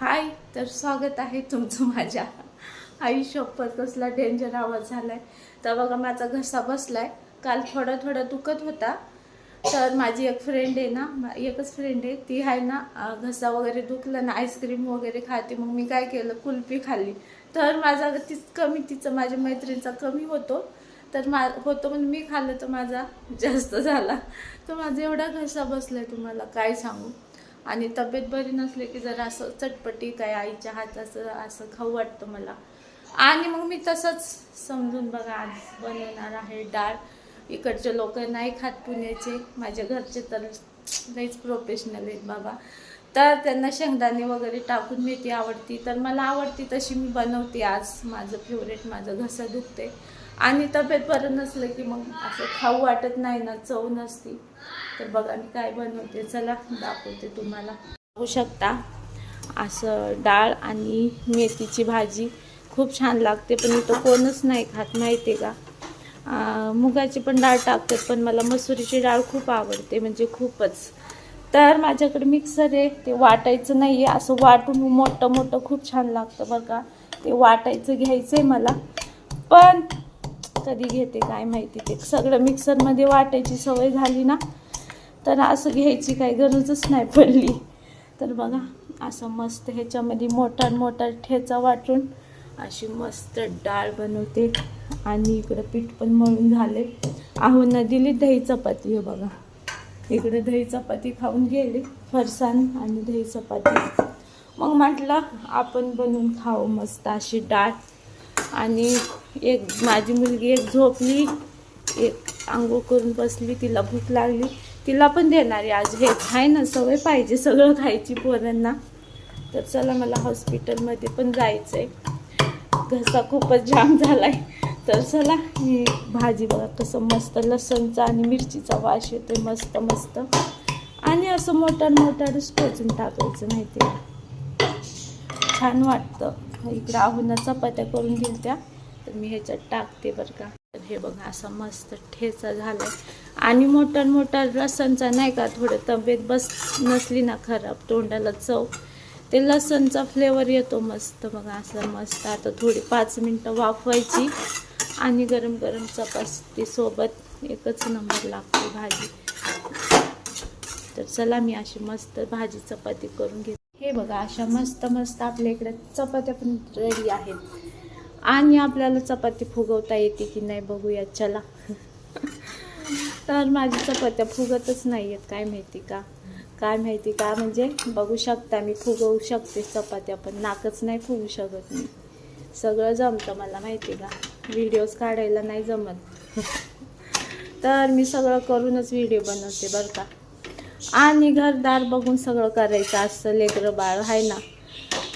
हाय तर स्वागत आहे तुमचं माझ्या आयुष्यावर कसला डेंजर आवाज झालाय. तर बघा माझा घसा बसलाय. काल थोडा थोडा दुखत होता. तर माझी एक फ्रेंड आहे ना एकच फ्रेंड आहे. ती आहे ना घसा वगैरे दुखला ना आईस्क्रीम वगैरे खाते. मग मी काय केलं? कुल्फी खाल्ली. तर माझा तीच कमी तिचं माझ्या मैत्रिणीचा कमी होतो. तर मा होतो म्हणून मी खाल्लं तर माझा जास्त झाला. तर माझा एवढा घसा बसलाय तुम्हाला. काय सांगू? आणि तब्येत बरी नसली की जरा असं चटपटी काय आईच्या हाताचं असं खाऊ वाटतं मला. आणि मग मी तसंच समजून बघा आज बनवणार आहे डाळ. इकडचे लोक नाही खात पुण्याचे माझ्या घरचे तर लईच प्रोफेशनल आहेत बाबा. तर त्यांना शेंगदाणे वगैरे टाकून मेथी आवडती. तर मला आवडती तशी मी बनवते आज. माझं फेवरेट माझं घसं दुखते आणि तब्येत बरं नसलं की मग असं खाऊ वाटत नाही ना चव नसती. तर बघा मी काय बनवते. चला दाखवते तुम्हाला. बघू शकता असं डाळ आणि मेथीची भाजी खूप छान लागते पण इथं कोणच नाही खात माहिती आहे का मुगाची पण डाळ टाकतात पण मला मसुरीची डाळ खूप आवडते म्हणजे खूपच. तर माझ्याकडे मिक्सर आहे ते वाटायचं नाही आहे असं वाटून मोठं मोठं खूप छान लागतं बघा. ते वाटायचं घ्यायचं आहे मला पण कधी घेते काय माहिती ते सगळं मिक्सरमध्ये वाटायची सवय झाली ना तर असं घ्यायची काही गरजच नाही पडली. तर बघा असं मस्त ह्याच्यामध्ये मोठा मोठा ठेचा वाटून अशी मस्त डाळ बनवते. आणि इकडं पीठ पण मळून झाले आहून दिली दही चपाती हे बघा. इकडे दही चपाती खाऊन गेले फरसाण आणि दही चपाती. मग म्हटलं आपण बनवून खाऊ मस्त अशी डाळ. आणि एक माझी मुलगी एक झोपली. एक आंघोळ करून बसली तिला भूक लागली. तिला पण देणार आहे आज. हे आहे ना सवय पाहिजे सगळं खायची पोरांना. तर चला मला हॉस्पिटलमध्ये पण जायचं आहे घसा खूपच जाम झाला आहे तर चला ही भाजी बघा कसं मस्त लसणचा आणि मिरचीचा वास येतोय मस्त मस्त. आणि असं मोटार मोटारच टोचून टाकायचं माहिती आहे छान वाटतं. इकडं आहुना चपात्या करून घेऊ त्या तर मी ह्याच्यात टाकते बरं का. तर हे बघा असा मस्त ठेचा झालाय. आणि मोठा मोठा लसणचा नाही का थोडं तब्येत बस नसली ना खराब तोंडाला चव. ते लसणचा फ्लेवर येतो मस्त बघा असं मस्त. आता थोडी पाच मिनटं वाफवायची आणि गरम गरम चपातीसोबत एकच नंबर लागते भाजी. तर चला मी अशी मस्त भाजी चपाती करून घेते. हे बघा अशा मस्त मस्त आपल्या इकडे चपात्या पण रेडी आहेत. आणि आपल्याला चपाती फुगवता येते की नाही बघूया चला. तर माझी चपात्या फुगतच नाही आहेत काय माहिती का? काय माहिती का? म्हणजे बघू शकता मी फुगवू शकते चपात्या पण नाकच नाही फुगू शकत मी. सगळं जमतं मला माहिती का? व्हिडिओज काढायला नाही जमत. तर मी सगळं करूनच व्हिडिओ बनवते बरं का. आणि घरदार बघून सगळं करायचं असतं लेकरं बाळ आहे ना?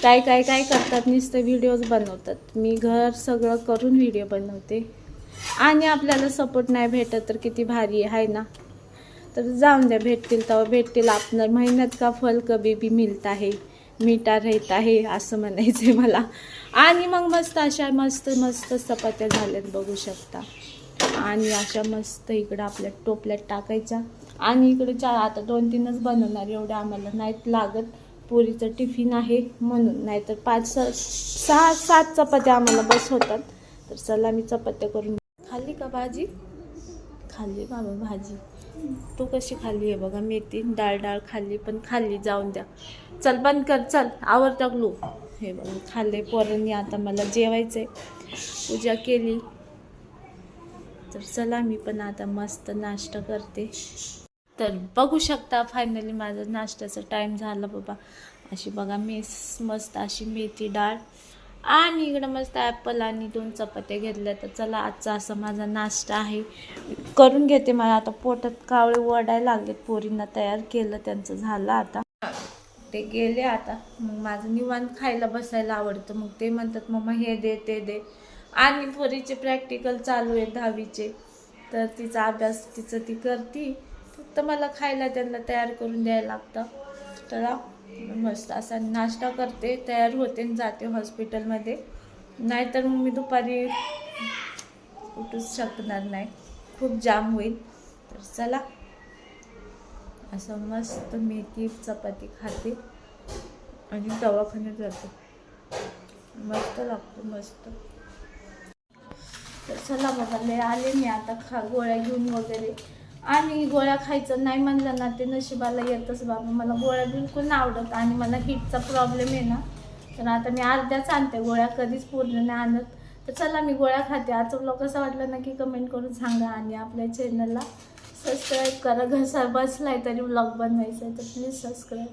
काय काय काय करतात? नुसतं व्हिडिओज बनवतात. मी घर सगळं करून व्हिडिओ बनवते. आणि आपल्याला सपोर्ट नाही भेटत तर किती भारी आहे ना? तर जाऊन द्या भेटतील तेव्हा भेटतील. आपण मेहनत का फल कभी भी मिळत आहे मिठा राहत आहे असं म्हणायचं आहे मला. आणि मग मस्त अशा मस्त मस्त चपात्या झाल्यात बघू शकता. आणि अशा मस्त इकडं आपल्या टोपल्यात टाकायच्या. आणि इकडे चार आता दोन तीनच बनवणार एवढं आम्हाला नाहीत लागत. पुरीचं टिफिन आहे म्हणून नाहीतर पाच सहा सात चपात्या आम्हाला बस होतात. तर चला मी चपात्या करून खाल्ली का भाजी? खाल्ली बाबा भाजी. तू कशी खाल्ली आहे बघा मेथी डाळ डाळ खाल्ली पण खाल्ली जाऊन द्या. चल बंद कर चल आवर टाकलो हे बघा खाल्ले पोरांनी आता मला जेवायचं आहे पूजा केली. तर चला मी पण आता मस्त नाश्ता करते. तर बघू शकता फायनली माझा नाश्त्याचा टाईम झाला बाबा. अशी बघा मेस मस्त अशी मेथी डाळ आणि इकडं मस्त ॲपल आणि दोन चपात्या घेतल्या तर चला आजचा असा माझा नाश्ता आहे. करून घेते मला. आता पोटात कावळे वडायला लागलेत. पोरींना तयार केलं त्यांचं झालं आता. ते गेले आता. मग माझं निवांत खायला बसायला आवडतं. मग ते म्हणतात मम्मा हे दे ते दे. आणि पोरीचे प्रॅक्टिकल चालू आहे दहावीचे. तर तिचा अभ्यास तिचं ती करती. फक्त मला खायला त्यांना तयार करून द्यायला लागतं. तर मस्त असा नाश्ता करते तयार होते आणि जाते हॉस्पिटलमध्ये. नाहीतर मग मी दुपारी उठूच शकणार नाही. खूप जाम होईल. तर चला. असं मस्त मेथी चपाती खाते आणि दवाखान्यात जाते. मस्त लागतो मस्त. तर चला बघा लय आले मी आता खा गोळ्या घेऊन वगैरे. आणि गोळ्या खायचं नाही म्हणलं ना ते नशिबाला येतच बाबा मला गोळ्या बिलकुल नाही आवडत आणि मला हिटचा प्रॉब्लेम आहे ना. तर आता मी अर्ध्याच आणते गोळ्या कधीच पूर्ण नाही आणत. तर चला मी गोळ्या खाते. आजचा ब्लॉग वाटलं ना नक्की कमेंट करून सांगा आणि आपल्या चॅनलला सबस्क्राईब करा. घसा बसलाय तरी ब्लॉग बनवायचा आहे तर प्लीज सबस्क्राईब